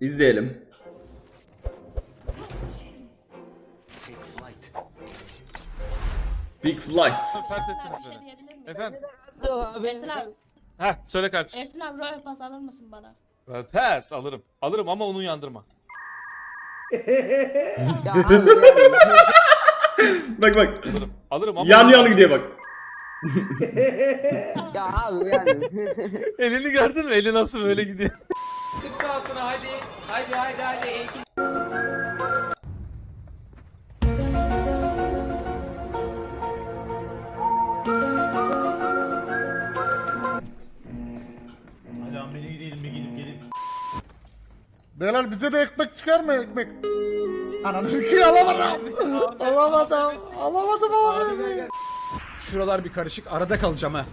İzleyelim. Big Flight. Bir ettiniz şey beni. miyim? Efendim? Ersin abi, Heh söyle kardeşim. Ersin abi Royal Pass alır mısın bana? Ben Pes alırım. Alırım ama onu yandırma. Ya abi yani. Bak bak. Alırım. Alırım ama Yan yana gidiyor bak. Ya abi yani. Elini gördün mü? Eli nasıl böyle gidiyor? Tık sahasına hadi. Hadi hadi hadi. Eğitim. Hadi ameli gidelim bir gidip gelip. Beyler bize de ekmek çıkar mı ekmek? Ananı fikir alamadım. alamadım. Alamadım abi. Şuralar bir karışık. Arada kalacağım ha.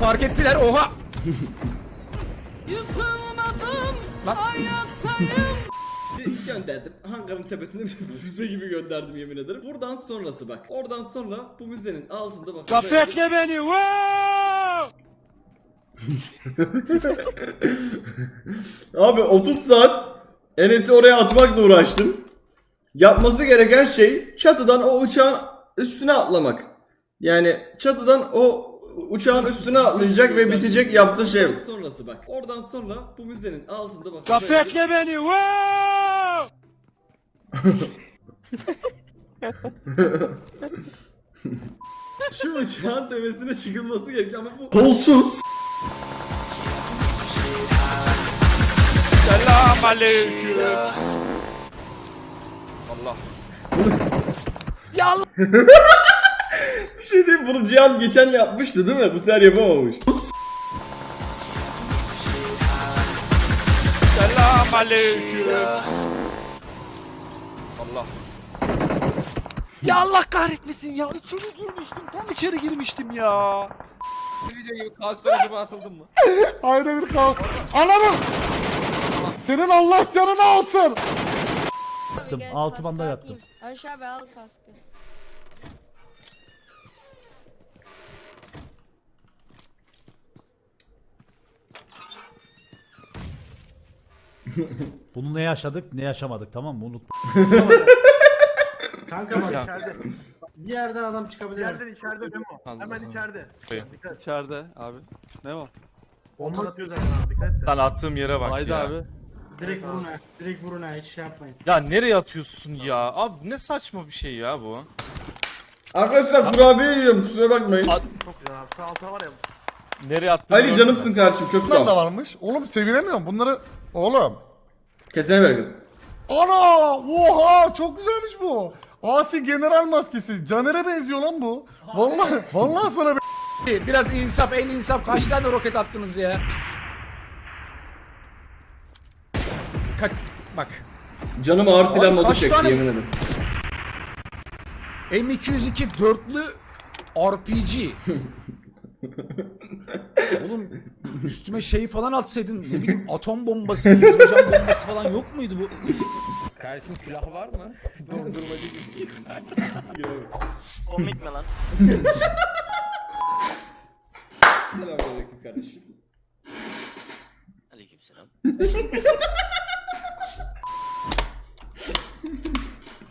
Fark ettiler. Oha! İlk gönderdim. Hangarın tepesinde bir füze gibi gönderdim yemin ederim. Buradan sonrası bak. Oradan sonra bu müzenin altında bak. Bekle beni. Wow! Abi 30 saat Enes'i oraya atmakla uğraştım. Yapması gereken şey çatıdan o uçağın üstüne atlamak. Yani çatıdan o uçağın üstüne atlayacak ve bitecek yaptığı şey. Sonrası bak. Oradan sonra bu müzenin altında bak. Bekle beni. Wow! Şu uçağın tepesine çıkılması gerekiyor ama bu kolsuz. Selam aleyküm. Allah. Bir şey diyeyim bunu Cihan geçen yapmıştı değil mi? Bu sefer yapamamış. Selam aleyküm. Allah. Ya Allah kahretmesin ya. İçeri girmiştim. Tam içeri girmiştim ya. Videoyu kastörü atıldın mı? Ayrı bir kalk. Ananı. Senin Allah canını alsın. Altı banda yattım. Aşağı abi al kaskı. Bunu ne yaşadık ne yaşamadık tamam mı? Unut. Kanka bak içeride. Bir yerden adam çıkabilir. İçeride içeride değil mi? Hemen içeride. Dikkat. İçeride abi. Ne var? Bomba atıyor zaten abi dikkat et. Lan attığım yere bak Haydi ya. abi. Direkt vurun ha. Direkt vurun ha. Hiç şey yapmayın. Ya nereye atıyorsun ya? Abi ne saçma bir şey ya bu. Arkadaşlar kurabiye yiyorum kusura bakmayın. Çok güzel abi. Şu alta var ya. Nereye attığını Ali canımsın kardeşim çok sağ Bunlar da ol. varmış. Oğlum sevinemiyorum bunları. Oğlum. Kesene bereket. Ana! Oha! Çok güzelmiş bu. Asi general maskesi. Caner'e benziyor lan bu. Vallahi vallahi sana bir Biraz insaf, en insaf. Kaç tane roket attınız ya? Kaç... Bak. Canım ağır silah Abi modu kaç çekti tane- yemin ederim. M202 dörtlü RPG. Oğlum üstüme şey falan atsaydın ne bileyim atom bombası, hidrojen bombası falan yok muydu bu? Kardeşim silahı var mı? Komik mi lan? Selamünaleyküm kardeşim. Aleykümselam.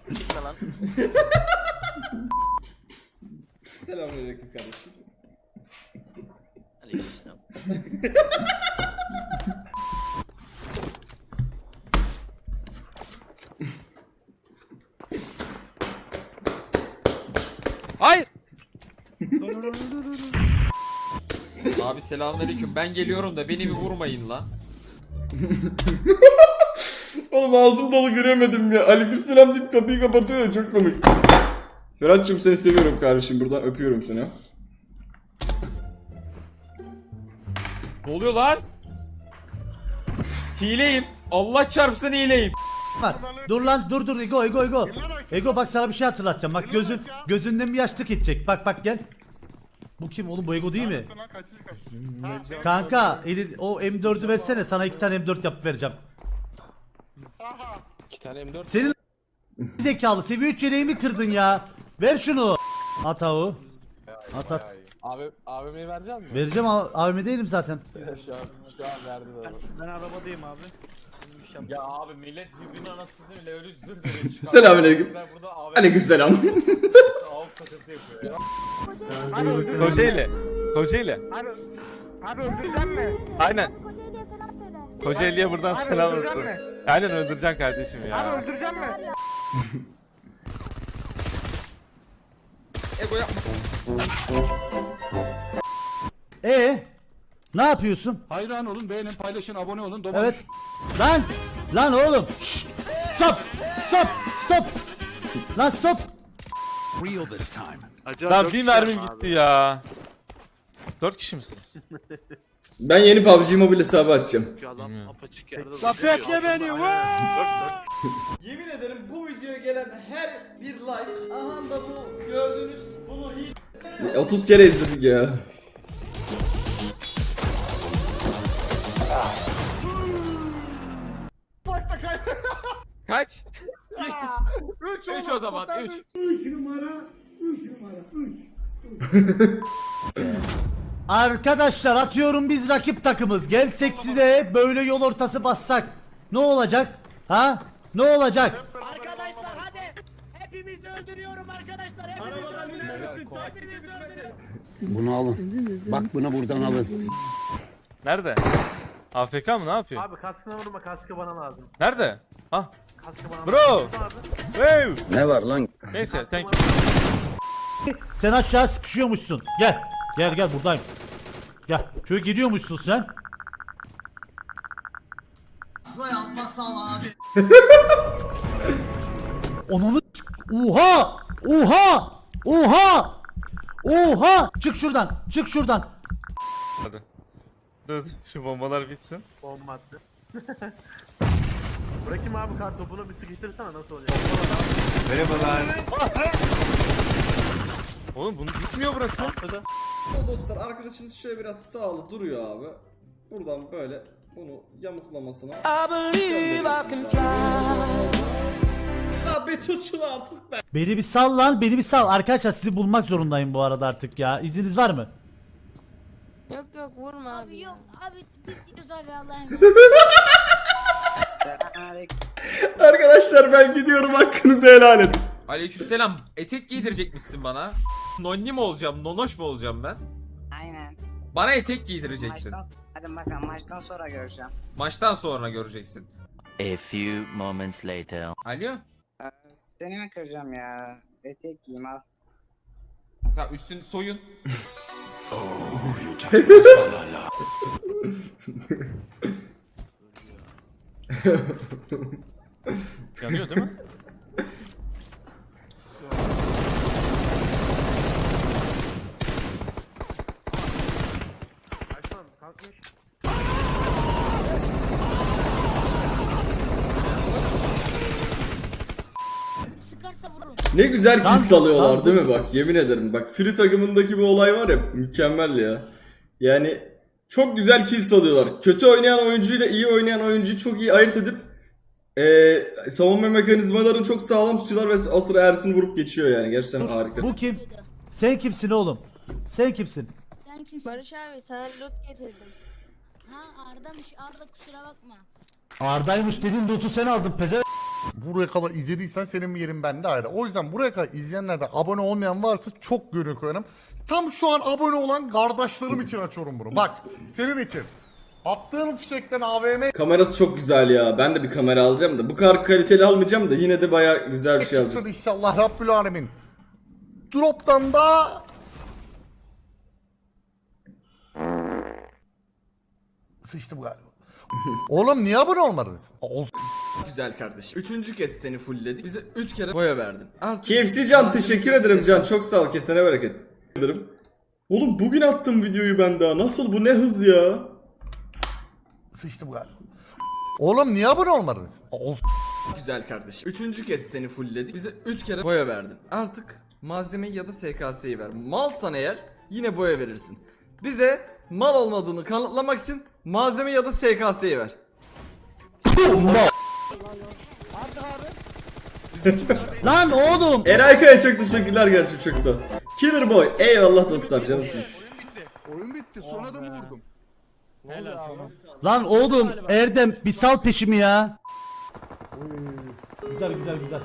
Gitme lan. Selamünaleyküm kardeşim. Aleykümselam. Hayır. Abi selamünaleyküm. Ben geliyorum da beni bir vurmayın la. Oğlum ağzım dolu göremedim ya. Aleykümselam deyip kapıyı kapatıyor ya çok komik. Ferhat'cığım seni seviyorum kardeşim. Buradan öpüyorum seni. Ne oluyor lan? Hileyim. Allah çarpsın hileyim. Var. Dur lan dur dur Ego Ego Ego. Ego bak sana bir şey hatırlatacağım. Bak gözün gözünden bir yaşlık gidecek. Bak bak gel. Bu kim oğlum bu Ego değil mi? Kanka eli, o M4'ü versene sana iki tane M4 yapıp vereceğim. İki tane M4. Senin zekalı seviye 3 yeleğimi kırdın ya. Ver şunu. At avu. At at. Abi AVM'yi verecek misin? Vereceğim A- AVM değilim zaten. şu an, şu an verdi de. Ben arabadayım abi. Ya abi millet birbirinin anasını bile öyle zırhlı Selamünaleyküm. Burada AVM Aleykümselam. av takası yapıyor ya. Kocaeli. Kocaeli. Abi, abi öldürecek mi? Aynen. Kocaeli'ye buradan selam olsun. Aynen öldüreceksin kardeşim ya. öldürecek mi? Ego yapma. E ne yapıyorsun? Hayran olun, beğenin, paylaşın, abone olun. Evet. Lan! Lan oğlum! Şşt! Stop! Stop! Stop! Lan stop! Lan bir mermim gitti ya. Dört kişi misiniz? Ben yeni PUBG Mobile hesabı açacağım. Apaçık yerde Bekle beni. Yemin ederim bu videoya gelen her bir like, aha da bu gördüğünüz. 30 kere izledik ya. Kaç? 3 o zaman 3. Arkadaşlar atıyorum biz rakip takımız. Gelsek size böyle yol ortası bassak. Ne olacak? Ha? Ne olacak? Hepimizi öldürüyorum arkadaşlar. Hepimizi öldürüyorum. Hepimizi öldürüyorum. Bunu alın. Bak bunu buradan alın. Nerede? AFK mı ne yapıyor? Abi kaskına vurma kaskı bana lazım. Nerede? Ah. Kaskı bana Bro. lazım. Abi. Hey. Ne var lan? Neyse thank you. Sen aşağı sıkışıyormuşsun. Gel. Gel gel buradayım. Gel. Şöyle gidiyormuşsun sen. Onunu Oha! Oha! Oha! Oha! Çık şuradan. Çık şuradan. Hadi. Dur şu bombalar bitsin. Bomba attı. Bırakayım abi kart topunu bir sıkıştırsana nasıl oluyor? Oğlum bunu bitmiyor burası. Dostlar arkadaşınız şöyle biraz sağlı duruyor abi. Buradan böyle bunu yamuklamasına. Abi şunu artık be. Beni bir sal lan. Beni bir sal. Arkadaşlar sizi bulmak zorundayım bu arada artık ya. İzniniz var mı? Yok yok vurma abi. Yok abi biz gidiyoruz abi Allah'ım. Arkadaşlar ben gidiyorum hakkınızı helal edin. Aleykümselam. Etek giydirecekmişsin bana. Nonni mi olacağım, nonoş mu olacağım ben? Aynen. Bana etek giydireceksin. hadi bakalım maçtan sonra göreceğim. Maçtan sonra göreceksin. A few moments later. Alo? Seni mi kıracağım ya? Etek giyeyim al. Ya üstün soyun. Ne güzel kill salıyorlar değil mi bak yemin ederim. Bak Free takımındaki bir olay var ya mükemmel ya. Yani çok güzel kill salıyorlar. Kötü oynayan oyuncuyla iyi oynayan oyuncuyu çok iyi ayırt edip eee savunma mekanizmalarını çok sağlam tutuyorlar ve o sıra Ersin vurup geçiyor yani. Gerçekten harika. Bu kim? Sen kimsin oğlum? Sen kimsin? Sen kimsin? Barış abi sana loot getirdim. Ha Arda'mış Arda kusura bakma. Arda'ymış dedin loot'u sen aldın peze. Buraya kadar izlediysen senin bir yerin bende ayrı. O yüzden buraya kadar izleyenlerden abone olmayan varsa çok gönül koyarım. Tam şu an abone olan kardeşlerim için açıyorum bunu. Bak senin için. Attığın fişekten AVM Kamerası çok güzel ya. Ben de bir kamera alacağım da. Bu kadar kaliteli almayacağım da yine de baya güzel bir şey çıksın alacağım. inşallah Rabbül Alemin. Drop'tan da Sıçtım galiba. Oğlum niye abone olmadınız? Ol- Güzel kardeşim. Üçüncü kez seni fullledik. Bize üç kere boya verdin. Artık KFC Can teşekkür ederim Can. Çok sağ ol. Kesene bereket. Ederim. Oğlum bugün attım videoyu ben daha. Nasıl bu ne hız ya? Sıçtım galiba. Oğlum niye abone olmadınız? Ol- Güzel kardeşim. Üçüncü kez seni fullledik. Bize üç kere boya verdin. Artık malzemeyi ya da SKS'yi ver. Malsan eğer yine boya verirsin. Bize mal olmadığını kanıtlamak için malzeme ya da SKS'yi ver. Lan oğlum! Eray Kaya çok teşekkürler kardeşim çok sağ ol. Killer Boy eyvallah dostlar canımsınız. bitti. Son adamı vurdum. Lan oğlum Erdem bir sal peşimi ya. Güzel güzel güzel.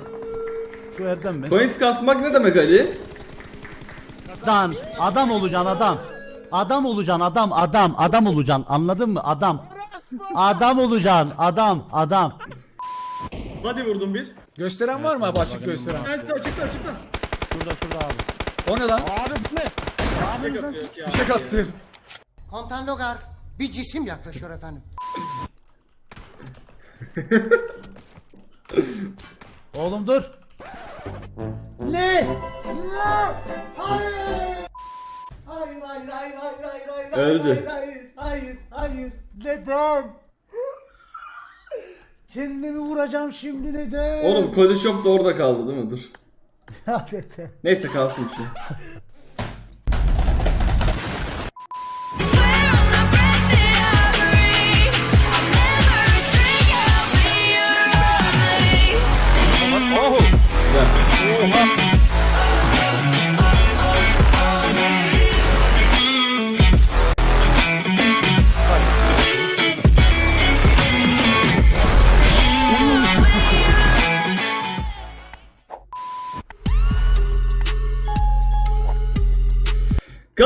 Şu Erdem mi? Coins kasmak ne demek Ali? Lan adam olacaksın adam. Adam olacaksın adam adam adam olacaksın anladın mı adam. Adam olacaksın adam adam. Hadi vurdum bir. Gösteren var mı abi açık gösteren? Açıkta açıkta açıkta. Şurada şurada abi. O ne lan? Fişek attı. Komutan Logar bir cisim yaklaşıyor efendim. Oğlum dur. Ne? Hayır hayır hayır hayır hayır hayır. Öldü. Hayır hayır hayır. Neden? Kendimi vuracağım şimdi neden? Oğlum Koli Shop da orada kaldı değil mi? Dur. Neyse kalsın bir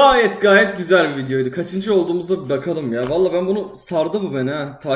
Gayet gayet güzel bir videoydu. Kaçıncı olduğumuza bir bakalım ya. Valla ben bunu sardı bu beni ha.